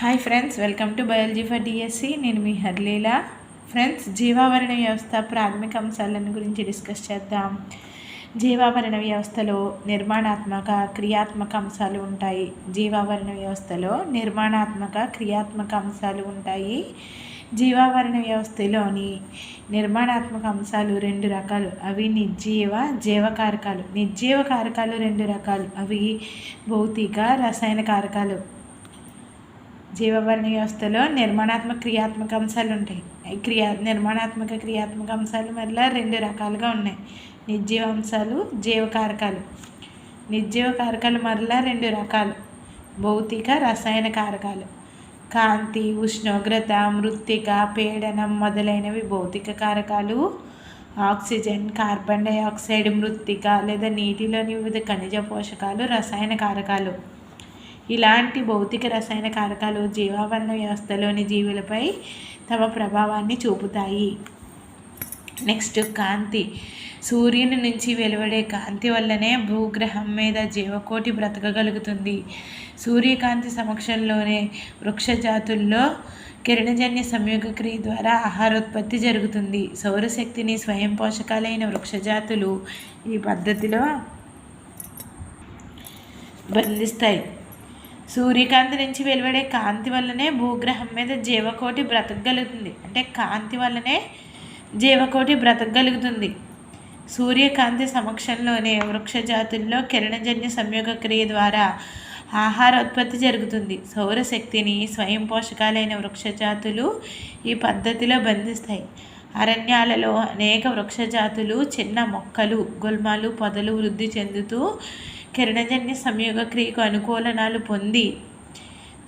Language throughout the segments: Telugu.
Hi friends welcome to biology for DSC నేను మీ హర్లీల. ఫ్రెండ్స్ జీవావరణ వ్యవస్థ ప్రాథమిక అంశాలను గురించి డిస్కస్ చేద్దాం. జీవావరణ వ్యవస్థలో నిర్మాణాత్మక క్రియాత్మక అంశాలు ఉంటాయి. జీవావరణ వ్యవస్థలో నిర్మాణాత్మక క్రియాత్మక అంశాలు ఉంటాయి. జీవావరణ వ్యవస్థలోని నిర్మాణాత్మక అంశాలు రెండు రకాలు. అవి నిర్జీవ జీవకారకాలు. నిర్జీవ కారకాలు రెండు రకాలు. అవి భౌతిక రసాయన కారకాలు. జీవవర్ణ వ్యవస్థలో నిర్మాణాత్మక క్రియాత్మక అంశాలు ఉంటాయి క్రియా నిర్మాణాత్మక క్రియాత్మక అంశాలు మరలా రెండు రకాలుగా ఉన్నాయి. నిర్జీవ అంశాలు జీవకారకాలు. నిర్జీవ కారకాలు మరలా రెండు రకాలు. భౌతిక రసాయన కారకాలు. కాంతి ఉష్ణోగ్రత మృత్తిక పీడనం మొదలైనవి భౌతిక కారకాలు. ఆక్సిజన్ కార్బన్ డైఆక్సైడ్ మృత్తిక లేదా నీటిలోని వివిధ ఖనిజ పోషకాలు రసాయన కారకాలు. ఇలాంటి భౌతిక రసాయన కారకాలు జీవావరణ వ్యవస్థలోని జీవులపై తమ ప్రభావాన్ని చూపుతాయి. నెక్స్ట్ కాంతి. సూర్యుని నుంచి వెలువడే కాంతి వల్లనే భూగ్రహం మీద జీవకోటి బ్రతకగలుగుతుంది. సూర్యకాంతి సమక్షంలోనే వృక్షజాతుల్లో కిరణజన్య సంయోగ క్రియ ద్వారా ఆహారోత్పత్తి జరుగుతుంది. సౌరశక్తిని స్వయం పోషకాలైన వృక్షజాతులు ఈ పద్ధతిలో బంధిస్తాయి. సూర్యకాంతి నుంచి వెలువడే కాంతి వల్లనే భూగ్రహం మీద జీవకోటి బ్రతకగలుగుతుంది. అంటే కాంతి వల్లనే జీవకోటి బ్రతకగలుగుతుంది. సూర్యకాంతి సమక్షంలోనే వృక్ష జాతుల్లో కిరణజన్య సంయోగ క్రియ ద్వారా ఆహార ఉత్పత్తి జరుగుతుంది. సౌరశక్తిని స్వయం పోషకాలైన వృక్ష జాతులు ఈ పద్ధతిలో బంధిస్తాయి. అరణ్యాలలో అనేక వృక్ష జాతులు చిన్న మొక్కలు గుల్మాలు పొదలు వృద్ధి చెందుతూ కిరణజన్య సంయోగ క్రియకు అనుకూలనాలు పొంది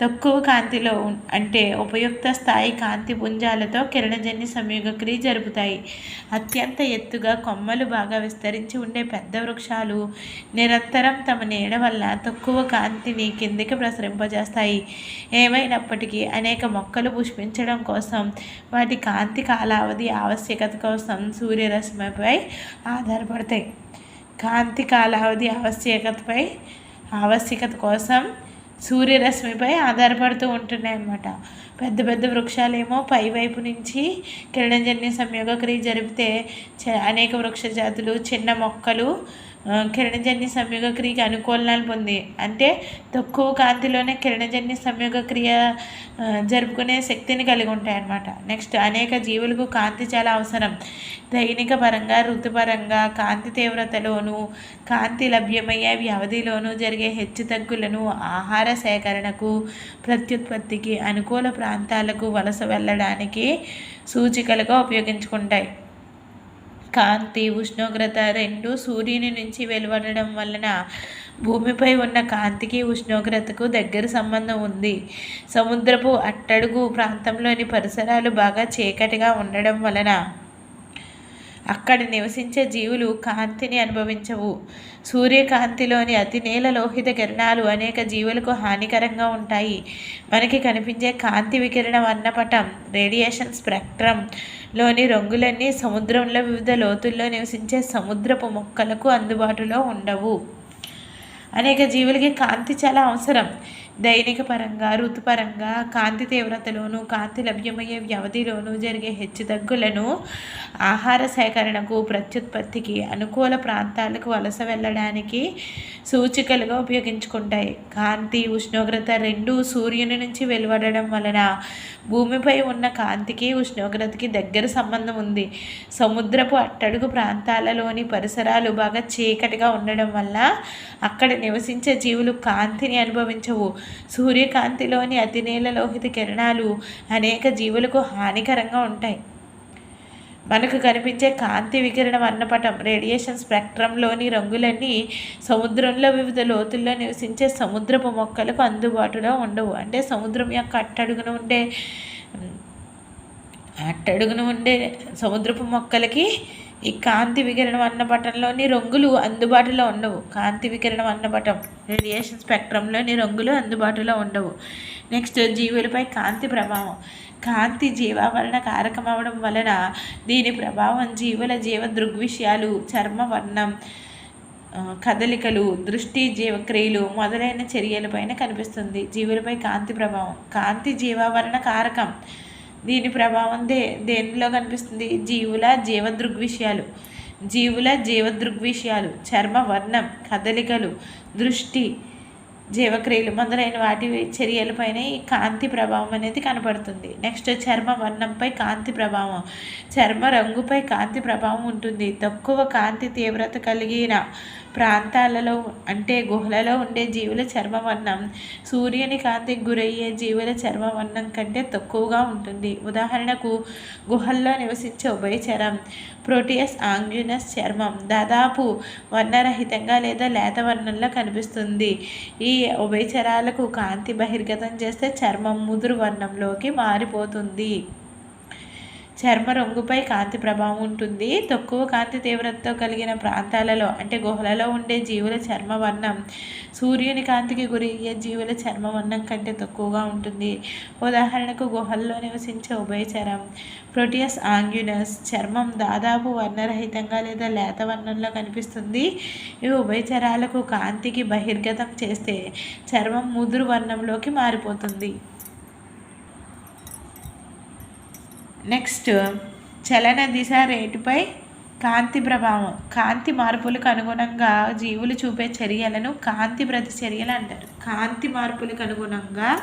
తక్కువ కాంతిలో అంటే ఉపయుక్త స్థాయి కాంతి పుంజాలతో కిరణజన్య సంయోగ క్రియ జరుపుతాయి. అత్యంత ఎత్తుగా కొమ్మలు బాగా విస్తరించి ఉండే పెద్ద వృక్షాలు నిరంతరం తమ నీడ వల్ల తక్కువ కాంతిని కిందికి ప్రసరింపజేస్తాయి. ఏమైనప్పటికీ అనేక మొక్కలు పుష్పించడం కోసం వాటి కాంతి కాలావధి ఆవశ్యకత కోసం సూర్యరశ్మిపై ఆధారపడతాయి. కాంతి కాలావధి ఆవశ్యకతపై ఆవశ్యకత కోసం సూర్యరశ్మిపై ఆధారపడుతూ ఉంటున్నాయి అన్నమాట. పెద్ద పెద్ద వృక్షాలేమో పైవైపు నుంచి కిరణజన్య సంయోగ క్రియ జరిపితే అనేక వృక్ష జాతులు చిన్న మొక్కలు కిరణజన్య సంయోగ క్రియకి అనుకూలనాలు పొంది. అంటే తక్కువ కాంతిలోనే కిరణజన్య సంయోగ క్రియ జరుపుకునే శక్తిని కలిగి ఉంటాయి అన్నమాట నెక్స్ట్ అనేక జీవులకు కాంతి చాలా అవసరం. దైనిక పరంగా ఋతుపరంగా కాంతి తీవ్రతలోను కాంతి లభ్యమయ్యే వ్యవధిలోనూ జరిగే హెచ్చు తగ్గులను ఆహార సేకరణకు ప్రత్యుత్పత్తికి అనుకూల ప్రాంతాలకు వలస వెళ్ళడానికి సూచికలుగా ఉపయోగించుకుంటాయి. కాంతి ఉష్ణోగ్రత రెండు సూర్యుని నుంచి వెలువడడం వలన భూమిపై ఉన్న కాంతికి ఉష్ణోగ్రతకు దగ్గర సంబంధం ఉంది. సముద్రపు అట్టడుగు ప్రాంతంలోని పరిసరాలు బాగా చీకటిగా ఉండడం వలన అక్కడ నివసించే జీవులు కాంతిని అనుభవించవు. సూర్యకాంతిలోని అతి నీల లోహిత కిరణాలు అనేక జీవులకు హానికరంగా ఉంటాయి. మనకి కనిపించే కాంతి వికిరణ వర్ణపటం రేడియేషన్ స్పెక్ట్రంలోని రంగులన్నీ సముద్రంలో వివిధ లోతుల్లో నివసించే సముద్రపు మొక్కలకు అందుబాటులో ఉండవు. అనేక జీవులకి కాంతి చాలా అవసరం. దైనిక పరంగా ఋతుపరంగా కాంతి తీవ్రతలోను కాంతి లభ్యమయ్యే వ్యవధిలోనూ జరిగే హెచ్చుతగ్గులను ఆహార సేకరణకు ప్రత్యుత్పత్తికి అనుకూల ప్రాంతాలకు వలస వెళ్ళడానికి సూచికలుగా ఉపయోగించుకుంటాయి. కాంతి ఉష్ణోగ్రత రెండు సూర్యుని నుంచి వెలువడడం వలన భూమిపై ఉన్న కాంతికి ఉష్ణోగ్రతకి దగ్గర సంబంధం ఉంది. సముద్రపు అట్టడుగు ప్రాంతాలలోని పరిసరాలు బాగా చీకటిగా ఉండడం వల్ల అక్కడ నివసించే జీవులు కాంతిని అనుభవించవు. సూర్యకాంతిలోని అతినీల లోహిత కిరణాలు అనేక జీవులకు హానికరంగా ఉంటాయి. మనకు కనిపించే కాంతి వికిరణ వర్ణపటం రేడియేషన్ స్పెక్ట్రంలోని రంగులన్నీ సముద్రంలో వివిధ లోతుల్లో నివసించే సముద్రపు మొక్కలకు అందుబాటులో ఉండవు. అంటే సముద్రం యొక్క అట్టడుగున ఉండే అట్టడుగున ఉండే సముద్రపు మొక్కలకి ఈ కాంతి వికిరణ వర్ణపటంలోని రంగులు అందుబాటులో ఉండవు. కాంతి వికిరణ వర్ణపటం రేడియేషన్ స్పెక్ట్రంలోని రంగులు అందుబాటులో ఉండవు. నెక్స్ట్ జీవులపై కాంతి ప్రభావం. కాంతి జీవావరణ కారకం అవడం వలన దీని ప్రభావం జీవుల జీవ దృగ్విషయాలు చర్మ వర్ణం కదలికలు దృష్టి జీవక్రియలు మొదలైన చర్యలపైన కనిపిస్తుంది. జీవులపై కాంతి ప్రభావం. కాంతి జీవావరణ కారకం. దీని ప్రభావం దే దేనిలో కనిపిస్తుంది? జీవుల జీవ దృగ్విషయాలు జీవుల జీవ దృగ్విషయాలు చర్మ వర్ణం కదలికలు దృష్టి జీవక్రియలు మొదలైన వాటి చర్యలపైన ఈ కాంతి ప్రభావం అనేది కనపడుతుంది. నెక్స్ట్ చర్మ వర్ణంపై కాంతి ప్రభావం. చర్మ రంగుపై కాంతి ప్రభావం ఉంటుంది. తక్కువ కాంతి తీవ్రత కలిగిన ప్రాంతాలలో అంటే గుహలలో ఉండే జీవుల చర్మవర్ణం. సూర్యుని కాంతికి గురయ్యే జీవుల చర్మవర్ణం కంటే తక్కువగా ఉంటుంది. ఉదాహరణకు గుహల్లో నివసించే ఉభయచరం ప్రోటియస్ ఆంగ్యునస్ చర్మం దాదాపు వర్ణరహితంగా లేదా లేత వర్ణంలో కనిపిస్తుంది. ఈ ఉభయచరాలకు కాంతి బహిర్గతం చేస్తే చర్మం ముదురు వర్ణంలోకి మారిపోతుంది. చర్మ రంగుపై కాంతి ప్రభావం ఉంటుంది. తక్కువ కాంతి తీవ్రతతో కలిగిన ప్రాంతాలలో అంటే గుహలలో ఉండే జీవుల చర్మ వర్ణం సూర్యుని కాంతికి గురయ్యే జీవుల చర్మ వర్ణం కంటే తక్కువగా ఉంటుంది. ఉదాహరణకు గుహల్లో నివసించే ఉభయచరం ప్రోటియస్ ఆంగ్యునస్ చర్మం దాదాపు వర్ణరహితంగా లేదా లేత వర్ణంలో కనిపిస్తుంది. ఇవి ఉభయచరాలకు కాంతికి బహిర్గతం చేస్తే చర్మం ముదురు వర్ణంలోకి మారిపోతుంది. నెక్స్ట్ చలన దిశ రేటుపై కాంతి ప్రభావం. కాంతి మార్పులకు అనుగుణంగా జీవులు చూపే చర్యలను కాంతి ప్రతిచర్యలు అంటారు. కాంతి మార్పులకు అనుగుణంగా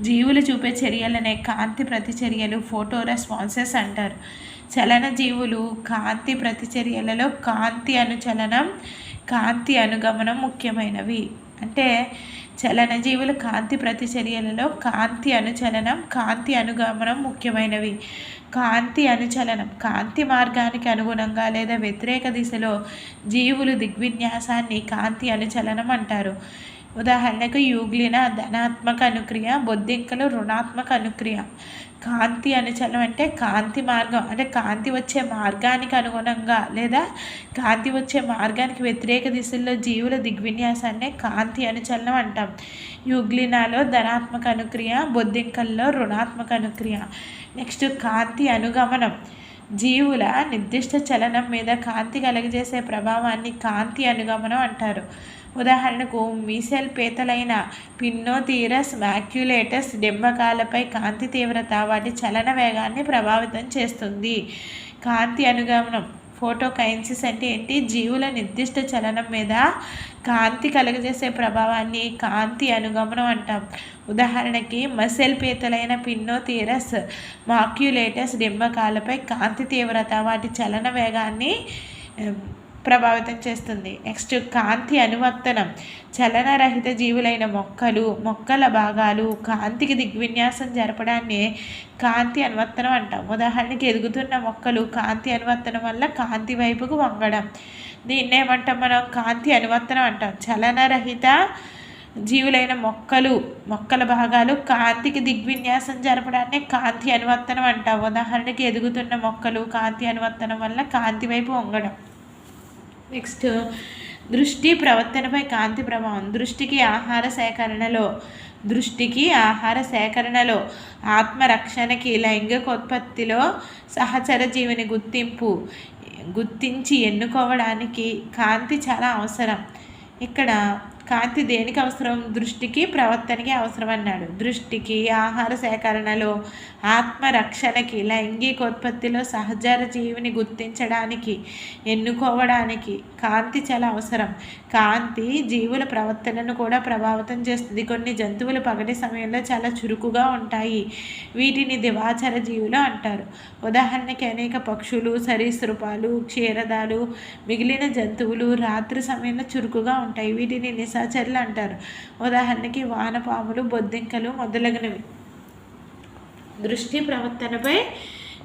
జీవులు చూపే చర్యలనే కాంతి ప్రతిచర్యలు ఫోటో రెస్పాన్సెస్ అంటారు. చలన జీవులు కాంతి ప్రతిచర్యలలో కాంతి అనుచలనం కాంతి అనుగమనం ముఖ్యమైనవి. అంటే చలనజీవుల కాంతి ప్రతిచర్యలలో కాంతి అనుచలనం కాంతి అనుగమనం ముఖ్యమైనవి. కాంతి అనుచలనం కాంతి మార్గానికి అనుగుణంగా లేదా వ్యతిరేక దిశలో జీవులు దిగ్విన్యాసాన్ని కాంతి అనుచలనం అంటారు. ఉదాహరణకు యూగ్లిన ధనాత్మక అనుక్రియ బొద్దింకలు రుణాత్మక అనుక్రియ. కాంతి అనుచలనం అంటే కాంతి మార్గం. అంటే కాంతి వచ్చే మార్గానికి అనుగుణంగా లేదా కాంతి వచ్చే మార్గానికి వ్యతిరేక దిశల్లో జీవుల దిగ్విన్యాసాన్ని కాంతి అనుచలనం అంటాం. యూగ్లినాలో ధనాత్మక అనుక్రియ బొద్దింకల్లో రుణాత్మక అనుక్రియ. నెక్స్ట్ కాంతి అనుగమనం. జీవుల నిర్దిష్ట చలనం మీద కాంతి కలుగజేసే ప్రభావాన్ని కాంతి అనుగమనం అంటారు. ఉదాహరణకు మీసెల్ పీతలైన పిన్నోతీరస్ మాక్యులేటస్ డెంబకాలపై కాంతి తీవ్రత వాటి చలన వేగాన్ని ప్రభావితం చేస్తుంది. కాంతి అనుగమనం ఫోటోకైన్సిస్ అంటే ఏంటి? జీవుల నిర్దిష్ట చలనం మీద కాంతి కలుగజేసే ప్రభావాన్ని కాంతి అనుగమనం అంటాం. ఉదాహరణకి మసెల్ పీతలైన పిన్నోతీరస్ మాక్యులేటస్ డెంబకాలపై కాంతి తీవ్రత వాటి చలన వేగాన్ని ప్రభావితం చేస్తుంది. నెక్స్ట్ కాంతి అనువర్తనం. చలనరహిత జీవులైన మొక్కలు మొక్కల భాగాలు కాంతికి దిగ్విన్యాసం జరపడాన్ని కాంతి అనువర్తనం అంటాం. ఉదాహరణకి ఎదుగుతున్న మొక్కలు కాంతి అనువర్తనం వల్ల కాంతి వైపుకు వంగడం. దీన్ని ఏమంటాం మనం? కాంతి అనువర్తనం అంటాం. చలనరహిత జీవులైన మొక్కలు మొక్కల భాగాలు కాంతికి దిగ్విన్యాసం జరపడాన్ని కాంతి అనువర్తనం అంటాం. ఉదాహరణకి ఎదుగుతున్న మొక్కలు కాంతి అనువర్తనం వల్ల కాంతి వైపు వంగడం. నెక్స్ట్ దృష్టి ప్రవర్తనపై కాంతి ప్రభావం. దృష్టికి ఆహార సేకరణలో దృష్టికి ఆహార సేకరణలో ఆత్మరక్షణకి లైంగికోత్పత్తిలో సహచర జీవిని గుర్తింపు గుర్తించి ఎన్నుకోవడానికి కాంతి చాలా అవసరం. ఇక్కడ కాంతి దేనికి అవసరం? దృష్టికి ప్రవర్తనకి అవసరం అన్నాడు దృష్టికి ఆహార సేకరణలో ఆత్మరక్షణకి లైంగికోత్పత్తిలో సహజర జీవిని గుర్తించడానికి ఎన్నుకోవడానికి కాంతి చాలా అవసరం. కాంతి జీవుల ప్రవర్తనను కూడా ప్రభావితం చేస్తుంది. కొన్ని జంతువులు పగటి సమయంలో చాలా చురుకుగా ఉంటాయి. వీటిని దివాచర జీవులు అంటారు. ఉదాహరణకి అనేక పక్షులు సరీసృపాలు క్షీరదాలు మిగిలిన జంతువులు రాత్రి సమయంలో చురుకుగా ఉంటాయి. వీటిని సహచరులు అంటారు. ఉదాహరణకి వానపాములు బొద్దింకలు మొదలగునవి. దృష్టి ప్రవర్తనపై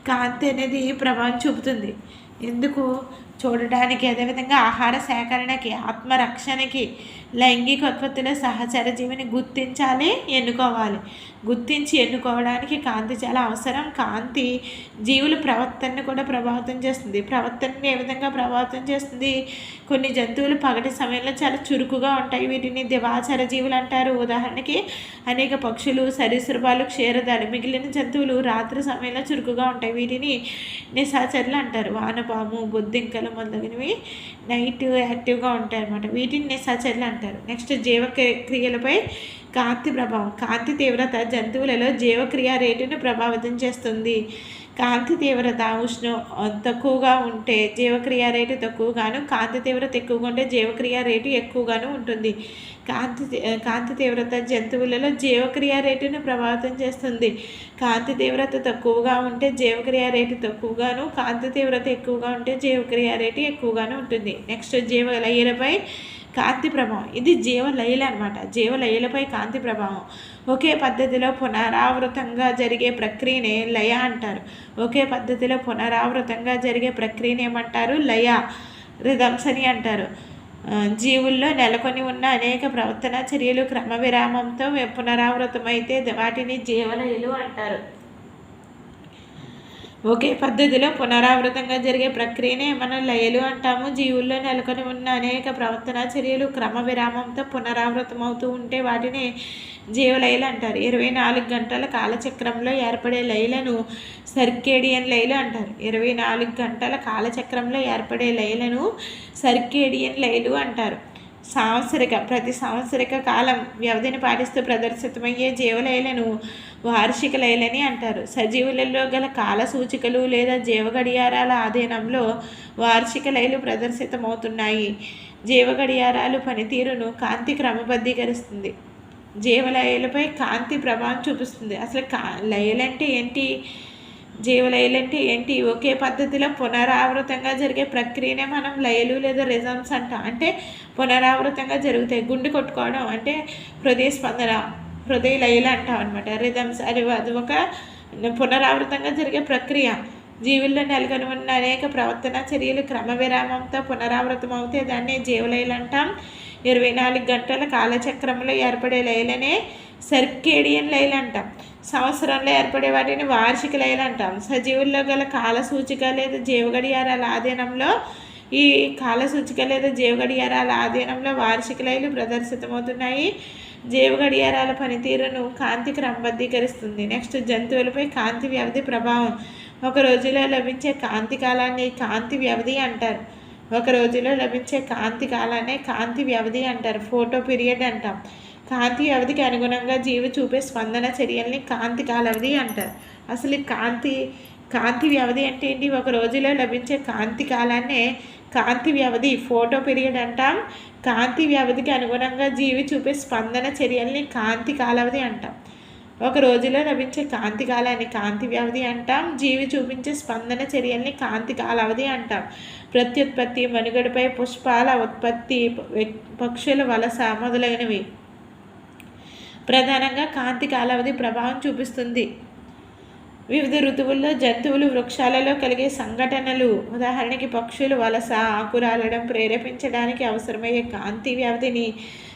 కాంతి అనేది ప్రభావం చూపుతుంది. ఎందుకు? చూడడానికి అదేవిధంగా ఆహార సేకరణకి ఆత్మరక్షణకి లైంగిక ఉత్పత్తిలో సహచర జీవిని గుర్తించాలి ఎన్నుకోవాలి. గుర్తించి ఎన్నుకోవడానికి కాంతి చాలా అవసరం. కాంతి జీవుల ప్రవర్తనను కూడా ప్రభావితం చేస్తుంది. ప్రవర్తనని ఏ విధంగా ప్రభావితం చేస్తుంది? కొన్ని జంతువులు పగటి సమయంలో చాలా చురుకుగా ఉంటాయి. వీటిని దివాచర జీవులు అంటారు. ఉదాహరణకి అనేక పక్షులు సరీసృపాలు క్షీరదాలు మిగిలిన జంతువులు రాత్రి సమయంలో చురుకుగా ఉంటాయి. వీటిని నిశాచరులు అంటారు. వానపాము బొద్దింకలు మొదలగునవి నైట్ యాక్టివ్గా ఉంటాయి అన్నమాట వీటిని సచర్లు అంటారు. నెక్స్ట్ జీవ క్రియలపై కాంతి ప్రభావం కాంతి తీవ్రత జంతువులలో జీవక్రియ రేటును ప్రభావితం చేస్తుంది. కాంతి తీవ్రత ఉష్ణ తక్కువగా ఉంటే జీవక్రియ రేటు తక్కువగాను కాంతి తీవ్రత ఎక్కువగా ఉంటే జీవక్రియ రేటు ఎక్కువగాను ఉంటుంది. కాంతి కాంతి తీవ్రత జంతువులలో జీవక్రియ రేటును ప్రభావితం చేస్తుంది. కాంతి తీవ్రత తక్కువగా ఉంటే జీవక్రియ రేటు తక్కువగాను కాంతి తీవ్రత ఎక్కువగా ఉంటే జీవక్రియ రేటు ఎక్కువగాను ఉంటుంది. నెక్స్ట్ జీవ లయలపై కాంతి ప్రభావం. ఇది జీవలయలు అనమాట జీవలయలపై కాంతి ప్రభావం. ఒకే పద్ధతిలో పునరావృతంగా జరిగే ప్రక్రియనే లయ అంటారు. ఒకే పద్ధతిలో పునరావృతంగా జరిగే ప్రక్రియను ఏమంటారు? లయ రిధమ్స్ అని అంటారు జీవుల్లో నెలకొని ఉన్న అనేక ప్రవర్తన చర్యలు క్రమ విరామంతో పునరావృతమైతే వాటిని జీవలయలు అంటారు. ఒకే పద్ధతిలో పునరావృతంగా జరిగే ప్రక్రియనే మనం లయలు అంటాము. జీవుల్లో నెలకొని ఉన్న అనేక ప్రవర్తన చర్యలు క్రమ విరామంతో పునరావృతమవుతూ ఉంటే వాటిని జీవలయలు అంటారు. ఇరవై నాలుగు గంటల కాలచక్రంలో ఏర్పడే లయలను సర్కేడియన్ లయలు అంటారు. ఇరవై నాలుగు గంటల కాలచక్రంలో ఏర్పడే లయలను సర్కేడియన్ లయలు అంటారు. సాంవత్సరిక ప్రతి సాంవత్సరిక కాలం వ్యవధిని పాటిస్తూ ప్రదర్శితమయ్యే జీవలయలను వార్షిక లయలని అంటారు. సజీవులలో గల కాల సూచికలు లేదా జీవగడియారాల ఆధీనంలో వార్షిక లయలు ప్రదర్శితమవుతున్నాయి. జీవగడియారాలు పనితీరును కాంతి క్రమబద్ధీకరిస్తుంది. జీవలయలపై కాంతి ప్రభావం చూపిస్తుంది. అసలు కా లయలంటే ఏంటి? జీవ లయలు అంటే ఏంటి? ఒకే పద్ధతిలో పునరావృతంగా జరిగే ప్రక్రియనే మనం లయలు లేదా రిజమ్స్ అంటాం. అంటే పునరావృతంగా జరుగుతాయి. గుండె కొట్టుకోవడం అంటే హృదయ స్పందన హృదయ లయలు అంటాం అనమాట రిథమ్స్ అది అది ఒక పునరావృతంగా జరిగే ప్రక్రియ. జీవుల్లో నెలకొని ఉన్న అనేక ప్రవర్తన చర్యలు క్రమ విరామంతో పునరావృతం అవుతే దాన్ని జీవలయలు అంటాం. ఇరవై నాలుగు గంటల కాలచక్రంలో ఏర్పడే లయలనే సర్కేడియన్ లయలు అంటాం. సంవత్సరంలో ఏర్పడే వాటిని వార్షిక లయలు అంటాం సజీవుల్లో గల కాల సూచిక లేదా జీవగడియారాల ఆధీనంలో ఈ కాల సూచిక లేదా జీవగడియారాల ఆధీనంలో వార్షిక లైలు ప్రదర్శితమవుతున్నాయి. జీవగడియారాల పనితీరును కాంతి క్రమబద్ధీకరిస్తుంది. నెక్స్ట్ జంతువులపై కాంతి వ్యవధి ప్రభావం. ఒక రోజులో లభించే కాంతి కాలాన్ని కాంతి వ్యవధి అంటారు. ఒక రోజులో లభించే కాంతి కాలాన్ని కాంతి వ్యవధి అంటారు. ఫోటో పీరియడ్ అంటాం. కాంతి అవధికి అనుగుణంగా జీవి చూపే స్పందన చర్యల్ని కాంతి కాలవధి అంటారు. అసలు కాంతి కాంతి వ్యవధి అంటే ఏంటి? ఒక రోజులో లభించే కాంతి కాలాన్నే కాంతి వ్యవధి ఫోటో పీరియడ్ అంటాం. కాంతి వ్యవధికి అనుగుణంగా జీవి చూపే స్పందన చర్యల్ని కాంతి కాలావధి అంటాం. ఒక రోజులో లభించే కాంతి కాలాన్ని కాంతి వ్యవధి అంటాం. జీవి చూపించే స్పందన చర్యల్ని కాంతి కాలావధి అంటాం. ప్రత్యుత్పత్తి మనుగడపై పుష్పాల ఉత్పత్తి పక్షుల వలస మొదలైనవి. ప్రధానంగా కాంతి కాలావధి ప్రభావం చూపిస్తుంది. వివిధ ఋతువుల్లో జంతువులు వృక్షాలలో కలిగే సంఘటనలు ఉదాహరణకి పక్షులు వలస ఆకురాలడం ప్రేరేపించడానికి అవసరమయ్యే కాంతి వ్యవధిని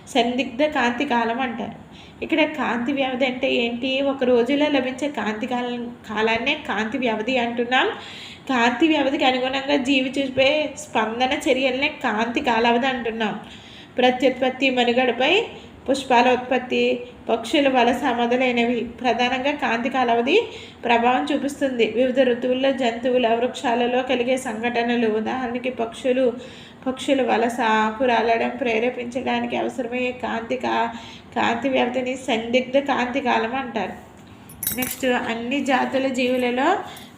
సందిగ్ధ కాంతి కాలం అంటారు. ఇక్కడ కాంతి వ్యవధి అంటే ఏంటి? ఒక రోజులో లభించే కాంతి కాలం కాలాన్నే కాంతి వ్యవధి అంటున్నాం. కాంతి వ్యవధికి అనుగుణంగా జీవి చూపే స్పందన చర్యలనే కాంతి కాలావధి అంటున్నాం. ప్రత్యుత్పత్తి మనుగడపై పుష్పాల ఉత్పత్తి పక్షుల వలస మొదలైనవి ప్రధానంగా కాంతి కాలావధి ప్రభావం చూపిస్తుంది. వివిధ ఋతువుల్లో జంతువుల వృక్షాలలో కలిగే సంఘటనలు. ఉదాహరణకి పక్షులు పక్షుల వలస ఆకురాలడం ప్రేరేపించడానికి అవసరమయ్యే కాంతి కా కాంతి వ్యవధిని సందిగ్ధ కాంతి కాలం అంటారు. నెక్స్ట్ అన్ని జాతుల జీవులలో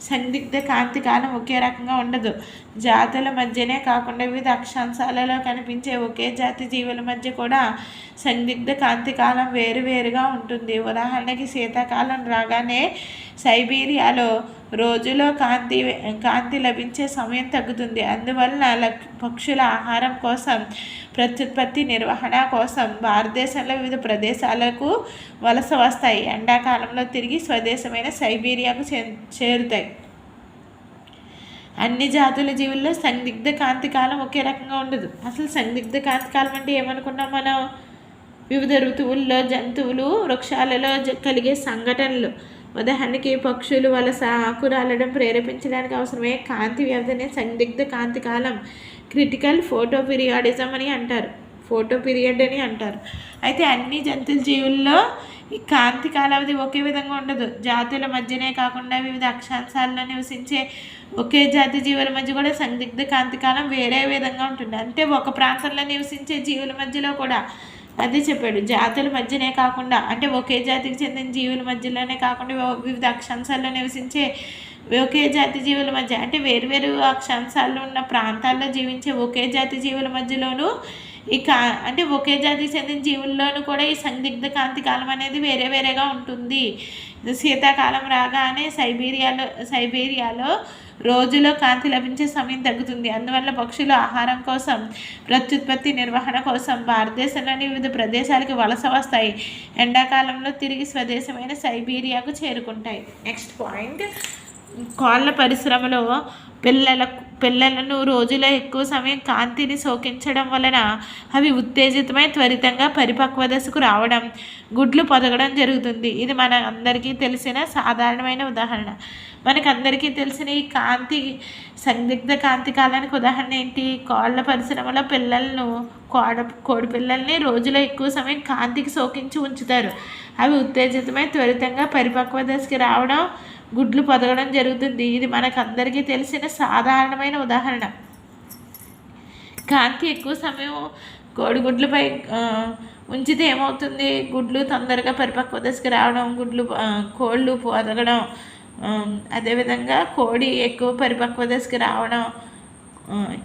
సందిగ్ధ కాంతి కాలం ఒకే రకంగా ఉండదు. జాతుల మధ్యనే కాకుండా వివిధ అక్షాంశాలలో కనిపించే ఒకే జాతి జీవుల మధ్య కూడా సందిగ్ధ కాంతి కాలం వేరువేరుగా ఉంటుంది. ఉదాహరణకి శీతాకాలం రాగానే సైబీరియాలో రోజులో కాంతి కాంతి లభించే సమయం తగ్గుతుంది. అందువలన పక్షుల ఆహారం కోసం ప్రత్యుత్పత్తి నిర్వహణ కోసం భారతదేశంలో వివిధ ప్రదేశాలకు వలస వస్తాయి. ఎండాకాలంలో తిరిగి స్వదేశమైన సైబీరియాకు చేరుతాయి. అన్ని జాతుల జీవుల్లో సందిగ్ధ కాంతి కాలం ఒకే రకంగా ఉండదు. అసలు సందిగ్ధ కాంతి కాలం అంటే ఏమనుకున్నాం మనం? వివిధ ఋతువుల్లో జంతువులు వృక్షాలలో జ- కలిగే సంఘటనలు. ఉదాహరణకి పక్షులు వలస ఆకురాలడం ప్రేరేపించడానికి అవసరమే. కాంతి వ్యవధిని సందిగ్ధ కాంతి కాలం. క్రిటికల్ ఫోటో పీరియాడిజం అని అంటారు. ఫోటో పీరియడ్ అని అంటారు. అయితే అన్ని జంతువుల జీవుల్లో ఈ కాంతి కాలావధి ఒకే విధంగా ఉండదు. జాతుల మధ్యనే కాకుండా వివిధ అక్షాంశాల్లో నివసించే ఒకే జాతి జీవుల మధ్య కూడా సందిగ్ధ కాంతి కాలం వేరే విధంగా ఉంటుంది. అంటే ఒక ప్రాంతంలో నివసించే జీవుల మధ్యలో కూడా అదే చెప్పాడు. జాతుల మధ్యనే కాకుండా అంటే ఒకే జాతికి చెందిన జీవుల మధ్యలోనే కాకుండా వివిధ అక్షాంశాల్లో నివసించే ఒకే జాతి జీవుల మధ్య అంటే వేరువేరు అక్షాంశాల్లో ఉన్న ప్రాంతాల్లో జీవించే ఒకే జాతి జీవుల మధ్యలోనూ ఈ కా అంటే ఒకే జాతికి చెందిన జీవుల్లోనూ కూడా ఈ సందిగ్ధ కాంతి కాలం అనేది వేరే వేరేగా ఉంటుంది. శీతాకాలం రాగానే సైబీరియాలో సైబీరియాలో రోజులో కాంతి లభించే సమయం తగ్గుతుంది. అందువల్ల పక్షులు ఆహారం కోసం ప్రత్యుత్పత్తి నిర్వహణ కోసం భారతదేశంలోని వివిధ ప్రదేశాలకు వలస వస్తాయి. ఎండాకాలంలో తిరిగి స్వదేశమైన సైబీరియాకు చేరుకుంటాయి. Next point. కోళ్ళ పరిశ్రమలో పిల్లల పిల్లలను రోజులో ఎక్కువ సమయం కాంతిని సోకించడం వలన అవి ఉత్తేజితమై త్వరితంగా పరిపక్వ దశకు రావడం గుడ్లు పొదగడం జరుగుతుంది. ఇది మన అందరికీ తెలిసిన సాధారణమైన ఉదాహరణ. మనకందరికీ తెలిసిన ఈ కాంతి సందిగ్ధ కాంతి కాలానికి ఉదాహరణ ఏంటి? కోళ్ళ పరిశ్రమలో పిల్లలను కోడ కోడి పిల్లల్ని రోజులో ఎక్కువ సమయం కాంతికి సోకించి ఉంచుతారు. అవి ఉత్తేజితమై త్వరితంగా పరిపక్వ దశకి రావడం గుడ్లు పొదగడం జరుగుతుంది. ఇది మనకందరికీ తెలిసిన సాధారణమైన ఉదాహరణ. కాంతి ఎక్కువ సమయం కోడిగుడ్లపై ఉంచితే ఏమవుతుంది? గుడ్లు తొందరగా పరిపక్వ దశకు రావడం గుడ్లు కోళ్ళు పొదగడం అదేవిధంగా కోడి ఎక్కువ పరిపక్వ దశకి రావడం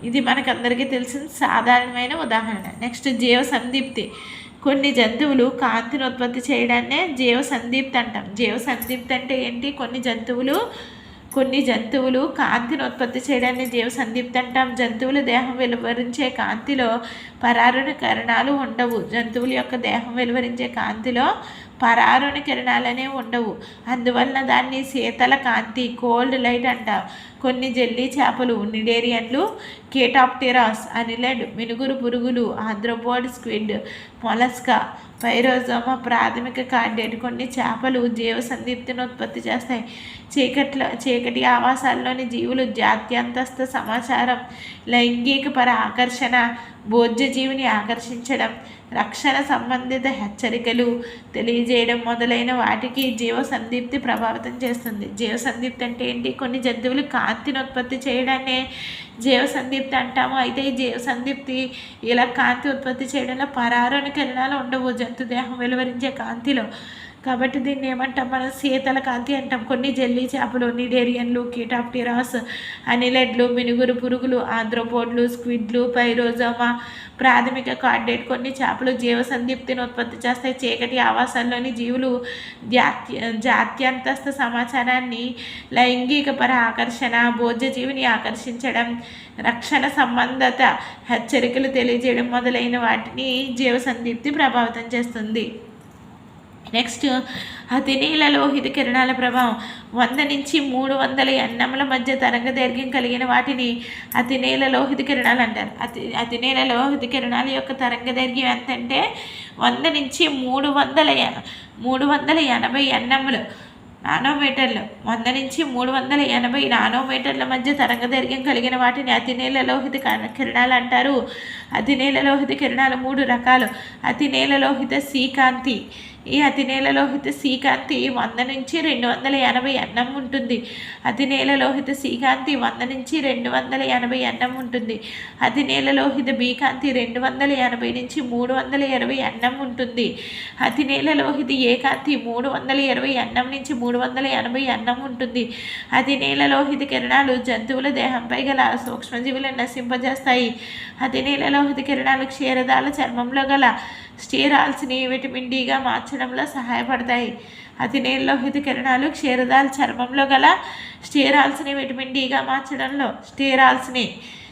ఇది మనకందరికీ తెలిసిన సాధారణమైన ఉదాహరణ. నెక్స్ట్ జీవ సందీప్తి కొన్ని జంతువులు కాంతిని ఉత్పత్తి చేయడాన్నే జీవ సందీప్తి అంటాం జీవ సందీప్తి అంటే ఏంటి? కొన్ని జంతువులు కొన్ని జంతువులు కాంతిని ఉత్పత్తి చేయడాన్ని జీవ సందీప్తి అంటాం జంతువుల దేహం వెలువరించే కాంతిలో పరారుణ కిరణాలు ఉండవు. జంతువుల యొక్క దేహం వెలువరించే కాంతిలో పరారుణ కిరణాలు అనేవి ఉండవు. అందువలన దాన్ని శీతల కాంతి కోల్డ్ లైట్ అంటాం. కొన్ని జెల్లీ చేపలు నిడేరియన్లు కేటాప్టెరాస్ అనిలెడ్ మినుగురు పురుగులు ఆంధ్రోపోడ్ స్క్విడ్ మొలస్కా పైరోజోమా ప్రాథమిక కార్డేట్ కొన్ని చేపలు జీవ ఉత్పత్తి చేస్తాయి. చీకట్లో చీకటి ఆవాసాల్లోని జీవులు జాత్యంతస్థ సమాచారం లైంగిక పర ఆకర్షణ భోజ్య జీవిని ఆకర్షించడం రక్షణ సంబంధిత హెచ్చరికలు తెలియజేయడం మొదలైన వాటికి జీవ సందీప్తి ప్రభావితం చేస్తుంది. జీవ సందీప్తి అంటే ఏంటి? కొన్ని జంతువులు కాంతిని ఉత్పత్తి చేయడాన్ని జీవ సందీప్తి అంటాము. అయితే ఈ జీవ సందీప్తి ఇలా కాంతి ఉత్పత్తి చేయడంలో పరారుణ కిరణాలు ఉండవు. జంతు దేహం వెలువరించే కాంతిలో కాబట్టి దీన్ని ఏమంటాం మనం శీతల కాంతి అంటాం. కొన్ని జెల్లీ చేపలు నిడేరియన్లు కీటాప్టిరాస్ అనిలెడ్లు మినుగురు పురుగులు ఆంధ్రోపోడ్లు స్క్విడ్లు పైరోజోమా ప్రాథమిక కార్డేట్ కొన్ని చేపలు జీవ ఉత్పత్తి చేస్తాయి. చీకటి ఆవాసాల్లోని జీవులు జాత్య జాత్యంతస్థ సమాచారాన్ని లైంగికపర ఆకర్షణ బోధ్యజీవిని ఆకర్షించడం రక్షణ సంబంధత హెచ్చరికలు తెలియజేయడం మొదలైన వాటిని జీవ ప్రభావితం చేస్తుంది. నెక్స్ట్ అతి నీల లోహిత కిరణాల ప్రభావం. వంద నుంచి మూడు వందల ఎన్నముల మధ్య తరంగ దైర్ఘ్యం కలిగిన వాటిని అతి నీల లోహిత కిరణాలు అంటారు. అతి అతి నీల లోహిత కిరణాల యొక్క తరంగ దైర్ఘ్యం ఎంతంటే వంద నుంచి మూడు వందల మూడు వందల ఎనభై ఎన్నములు నానోమీటర్లు. వంద నుంచి మూడు వందల ఎనభై నానోమీటర్ల మధ్య తరంగ దైర్ఘ్యం కలిగిన వాటిని అతి నీల లోహిత కిరణాలు అంటారు. అతి నీల లోహిత కిరణాలు మూడు రకాలు. అతి నీల లోహిత సీకాంతి ఈ అతినేల లోహిత సీకాంతి వంద నుంచి రెండు వందల ఎనభై ఎన్నం ఉంటుంది. అతి లోహిత సీకాంతి వంద నుంచి రెండు వందల ఎనభై ఎన్నం ఉంటుంది. అతి లోహిత బీకాంతి రెండు వందల ఎనభై నుంచి మూడు వందల ఇరవై ఎన్నం ఉంటుంది. అతినేలలోహిత లోహిత ఏకాంతి మూడు వందల ఇరవై ఎన్నం నుంచి మూడు వందల ఎనభై ఎన్నం ఉంటుంది. అతి లోహిత కిరణాలు జంతువుల దేహంపై గల సూక్ష్మజీవులను నశింపజేస్తాయి. అతి లోహిత కిరణాలు క్షీరదాల చర్మంలో గల స్టీరాల్స్ని విటమిన్ డిగా మార్చడంలో సహాయపడతాయి. అతి నీలలోహిత కిరణాలు క్షీరదాల చర్మంలో గల స్టీరాల్స్ని విటమిన్ డిగా మార్చడంలో స్టీరాల్స్ని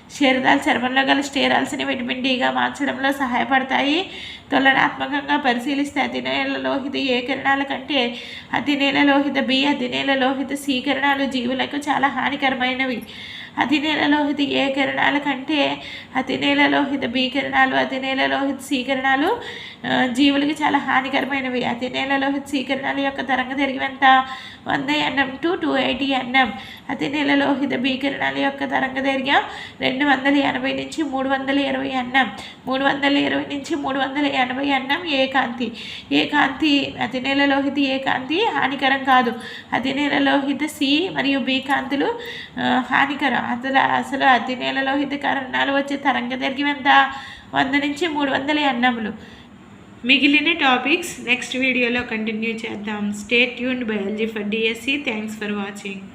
క్షీరదాలు చర్మంలో గల స్టీరాల్స్ని విటమిన్ డిగా మార్చడంలో సహాయపడతాయి. తులనాత్మకంగా పరిశీలిస్తే అతి లోహిత ఏ కిరణాల కంటే అతి లోహిత బి అతి లోహిత సి కిరణాలు జీవులకు చాలా హానికరమైనవి. అతినీలలోహిత ఏ కిరణాల కంటే అతి నీలలోహిత బి కిరణాలు అతి సి కిరణాలు జీవులకి చాలా హానికరమైనవి. అతి నీలలోహిత సి కిరణాల యొక్క తరంగ దైర్ఘ్యం ఎంత? వంద nm to two eighty nm. అతి నీలలోహిత బి కిరణాల యొక్క తరంగ దైర్ఘ్యం రెండు వందల ఎనభై నుంచి మూడు వందల ఇరవై ఎన్ఎం. మూడు వందల ఇరవై నుంచి మూడు వందల ఎనభై ఎన్ఎం ఏ కాంతి ఏ కాంతి అతి నీలలోహిత ఏ కాంతి హానికరం కాదు. అతి నీలలోహిత సి మరియు బి కాంతులు హానికరం. అసలు అసలు అతి నేలలోహిత కరణాలు వచ్చే తరంగ దైర్ఘ్యం ఎంత? వంద నుంచి మూడు వందల ఎన్నములు మిగిలిన టాపిక్స్ నెక్స్ట్ వీడియోలో కంటిన్యూ చేద్దాం. Stay tuned biology for DSC thanks for watching